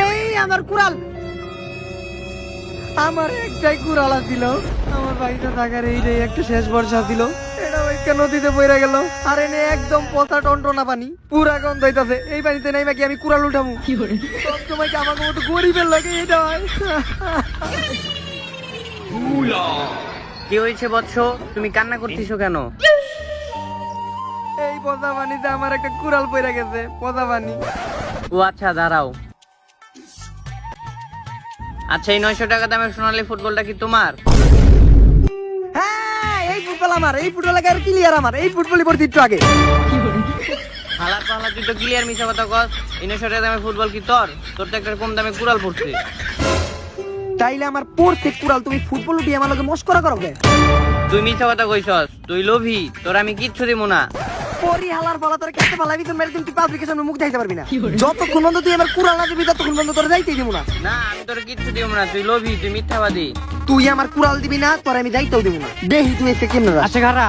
এই আমার কুড়াল। আমার একটাই কুড়াল ছিল আমার বাড়িতে থাকার এই যে একটা শেষ বর্ষা ছিল। এটা ওইকে নদীতে পড়ে গেল। আর এনে একদম পচা টনটনা পানি। পুরা গন্ধ হইতাছে। এই পানিতে নাই নাকি আমি কুড়াল উঠামু? সব সময় কি আমার মতো গরিবের লাগে এটা হয়? কি হয়েছে বৎস? তুমি কান্না করতেছো কেন? এই পচা পানিতে আমার একটা কুড়াল পড়ে গেছে। পচা পানি। ও আচ্ছা দাঁড়াও। আচ্ছা এই নয়শো টাকা দামের সোনালী ফুটবলটা কি তোমার? হ্যাঁ এই ফুটবল আমার এই ফুটবল আর ক্লিয়ার আমার এই ফুটবলই একটু আগে। হালার পাহালা তুই তো ক্লিয়ার মিশা কথা কস। এই নয়শো টাকা দামের ফুটবল কি তোর? তোর তো একটা কম দামে কুড়াল পড়ছে। তাইলে আমার পড়তে কুড়াল তুমি ফুটবল উঠিয়ে আমার লগে মস্করা করো তুই মিশা কথা কইছস তুই লোভী তোর আমি কিচ্ছু দিব না। পরি হালার পালা তোর কেটে পালাবি তুমি মেরে তুই পাবলিকের সামনে মুখ দেখাইতে পারবি না। যতক্ষণ পর্যন্ত তুই আমার কুড়াল না দিবি ততক্ষণ পর্যন্ত তোর যাইতেই দিব না। না আমি তোর কিচ্ছু দিব না তুই লোভী তুই মিথ্যাবাদী। তুই আমার কুড়াল দিবি না তোর আমি যাইতেও দিব না। দেহি তুই এসে কেমন আচ্ছা খারা।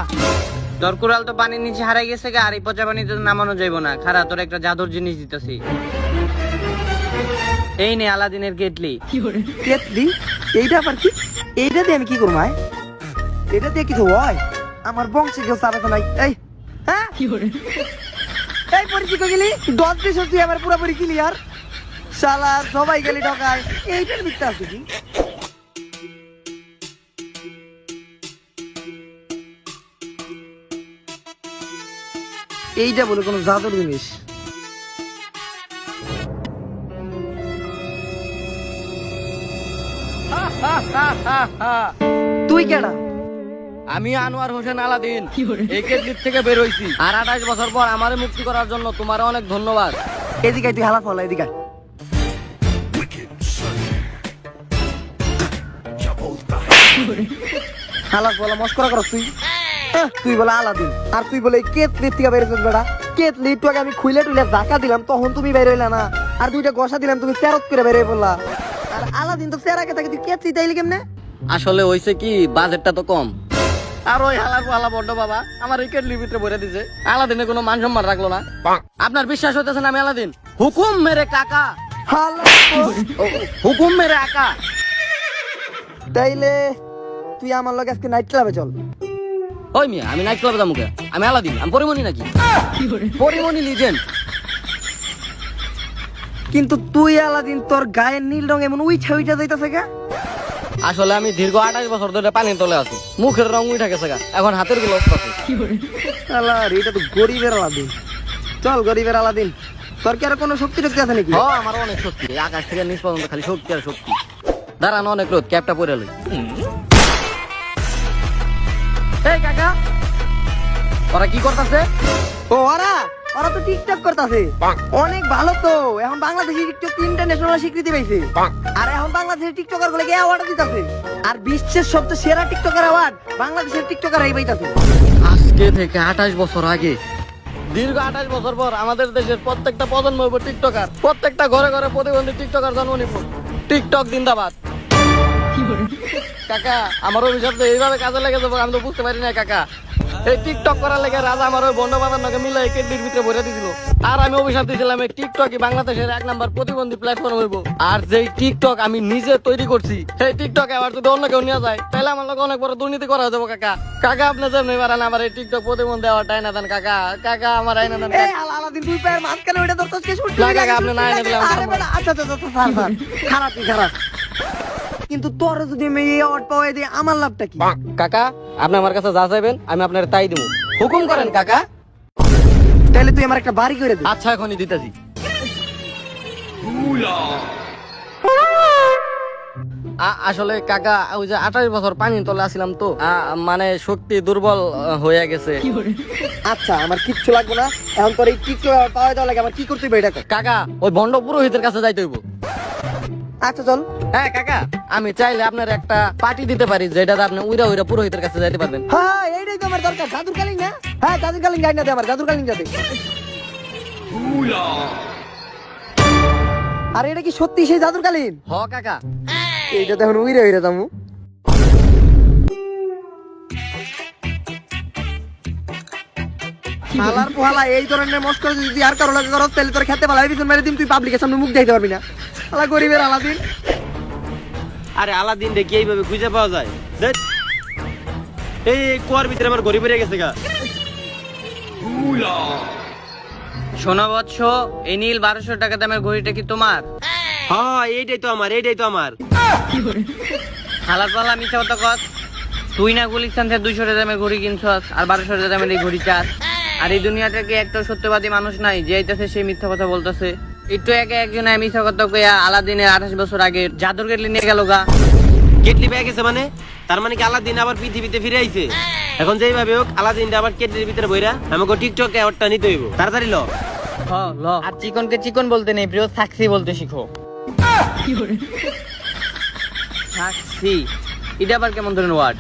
তোর কুড়াল তো পানির নিচে হারাই গেছে গা আর এই পচা পানিতে নামানো যাইব না। খারা তোর একটা জাদুর জিনিস দিতেছি। এই নে আলাদিনের কেটলি। কেতলি এইটা আবার কি? এইটা দিয়ে আমি কি করব ভাই? এটা দিয়ে কিছু হয়? আমার বংশে কেউ চাবে তো নাই। এই হ্যাঁ? এই পরিচিত গেলি? দশ দিন তুই আমার পুরোপুরি ক্লিয়ার শালা সবাই গেলি ঢকায়। এইটার মিথ্যা আছে কি? এইটা বলে কোনো জাদুর জিনিস। তুই কেডা? আমি আনোয়ার হোসেন আলাদিন। এই কেটলিপ থেকে বের হইছি। আর আঠাশ বছর পর আমারে মুক্তি করার জন্য তোমার অনেক ধন্যবাদ। এদিকে তুই হালা ফলা এদিকে হালা ফলা মস্করা করস তুই। তুই বলে আলাদিন। আর তুই বলে কেতলি থেকে বের হইছিস বেড়া কেতলি একটু আগে আমি খুইলে টুইলে ধাক্কা দিলাম তখন তুমি বের হইলা না। আর দুইটা গসা দিলাম তুমি তেরত করে বের হয়ে পড়লা। আর আলাদিন তো তেরাকে থাকে তুই কেতলি তাইলে কেমনে? আসলে হইছে কি বাজেটটা তো কম। আর ওই হালার পালা বড্ড বাবা আমার এই ভিতরে ভরে দিছে। আলাদিনে কোনো মান সম্মান রাখল না। আপনার বিশ্বাস হইতেছে না আমি আলাদিন? হুকুম মেরে কাকা। হুকুম মেরে আকা তাইলে তুই আমার লগে আজকে নাইট ক্লাবে চল। ওই মিয়া আমি নাইট ক্লাবে যাব আমি আলাদিন আমি পরিমণি নাকি? পরিমণি লিজেন্ড কিন্তু তুই আলাদিন তোর গায়ের নীল রং এমন উইঠা উইঠা যাইতাছে গা আসলে আমি দীর্ঘ আঠাশ বছর ধরে পানির তলে আছি। মুখের রং উঠে গেছে গা। এখন হাতেরগুলো আছে? এটা তো গরিবের আলাদিন। চল গরিবের আলাদিন। তোর কি আর কোনো শক্তি টক্তি আছে নাকি? ও আমার অনেক শক্তি। আকাশ থেকে নিচ পর্যন্ত খালি শক্তি আর শক্তি। দাঁড়ানো অনেক রোদ ক্যাপটা পরে লই। এই কাকা ওরা কি করতেছে? ও ওরা! ওরা তো টিকটক করতেছে। অনেক ভালো তো এখন বাংলাদেশের টিকটক ইন্টারন্যাশনাল স্বীকৃতি পাইছে। আর এখন বাংলাদেশের টিকটকারগুলো অ্যাওয়ার্ড দিতেছে। আর বিশ্বের সবচেয়ে সেরা টিকটকার অ্যাওয়ার্ড বাংলাদেশের টিকটকার এই পাইতাছে। আজকে থেকে আঠাশ বছর আগে দীর্ঘ আঠাশ বছর পর আমাদের দেশের প্রত্যেকটা প্রজন্ম হইব টিকটকার প্রত্যেকটা ঘরে ঘরে প্রতিবন্ধী টিকটকার জন্ম নিব। টিকটক জিন্দাবাদ। কাকা আমার অভিশাপ তো এইভাবে কাজে লেগে যাব আমি তো বুঝতে পারি না কাকা। এই টিকটক করার লেগে রাজা আমার ওই বন্ড বাবার নাকি মিলে কেডির ভিতরে ভরে দিছিল। আর আমি অভিশাপ দিয়েছিলাম এই টিকটকই বাংলাদেশের এক নাম্বার প্রতিবন্ধী প্ল্যাটফর্ম হইব। আর যেই টিকটক আমি নিজে তৈরি করছি সেই টিকটক আবার যদি অন্য কেউ নিয়ে যায় তাহলে আমার লোক অনেক বড় দুর্নীতি করা হয়ে যাব কাকা। কাকা আপনি যেমনি পারেন আমার এই টিকটক প্রতিবন্ধী দেওয়ার টাইনা দেন কাকা। কাকা আমার আইনা দেন আলাদিন তুই পায়ের মাঝখানে ওইটা তোর তোকে না, কাকা, আপনি না আচ্ছা আচ্ছা আচ্ছা। খারাপ খারাপ? কিন্তু তোর যদি আমি এই অ্যাওয়ার্ড পাওয়াই দিই আমার লাভটা কি? কাকা আপনি আমার কাছে যা চাইবেন আমি আপনার তাই দিব হুকুম করেন কাকা। তাহলে তুই আমার একটা বাড়ি করে দে। আচ্ছা এখনই দিতেছি আ- আসলে কাকা ওই যে আঠাশ বছর পানি তলে আসছিলাম তো। আ- মানে শক্তি দুর্বল হয়ে গেছে। আচ্ছা আমার কিচ্ছু লাগবে না। এখন তোর এই টিকটক পাওয়া দেওয়া লাগে আমার কি করতে হবে এটা কর। কাকা ওই ভণ্ড পুরোহিতের কাছে যাইতে হইব। আচ্ছা চল। হ্যাঁ কাকা আমি চাইলে আপনার একটা পার্টি দিতে পারি যেটাতে আপনি উইরা উইরা পুরোহিতের কাছে যাইতে পারবেন। হ্যাঁ এইটাই তো আমার দরকার জাদুর কালিং না হ্যাঁ জাদুর কালিং গাই না দে আমার জাদুর কালিং যাতে আর এটা কি সত্যি সেই জাদুর কালিন হ কাকা। এইটা তো এখন উইরে উইরে দামু। পোহালা এই ধরনের মস্করা যদি আর কারও লাগে করো তাহলে তোর খেতে পালা বিছন মেরে দিন তুই পাবলিকের সামনে মুখ দেখতে পারবি না। শালা গরিবের আলাদিন। আরে আলাদিন কি এইভাবে খুঁজে পাওয়া যায়? দেখ। এই কুয়ার ভিতরে আমার গরিব হয়ে গেছে গা। শোনো বৎস এই নীল বারোশো টাকা দামের ঘড়িটা কি তোমার? হ্যাঁ এইটাই তো আমার এইটাই তো আমার। হালার পালা মিশা কথা কস। তুই না গুলিস্তান থেকে দুইশো টাকা দামের ঘড়ি কিনছস আর বারোশো টাকা দামের এই ঘড়ি চাস আর এই দুনিয়াতে কি একটা সত্যবাদী মানুষ নাই যে আইতাছে সে মিথ্যা কথা বলতেছে। একটু একে একজন মিথ্যা কথা কইয়া আলাদিনের আঠাশ বছর আগে জাদুর কেটলি নিয়ে গেল গা। কেটলি পেয়ে গেছে মানে? তার মানে কি আলাদিন আবার পৃথিবীতে ফিরে আইছে? এখন যেইভাবে হোক আলাদিনটা আবার কেটলির ভিতরে বইরা আমাকে টিকটক অ্যাওয়ার্ডটা নিতে হইব। তাড়াতাড়ি ল। ল। আর চিকনকে চিকন বলতে নেই প্রিয় সাক্ষী বলতে শিখো। সাক্ষী। এটা আবার কেমন ধরনের ওয়ার্ড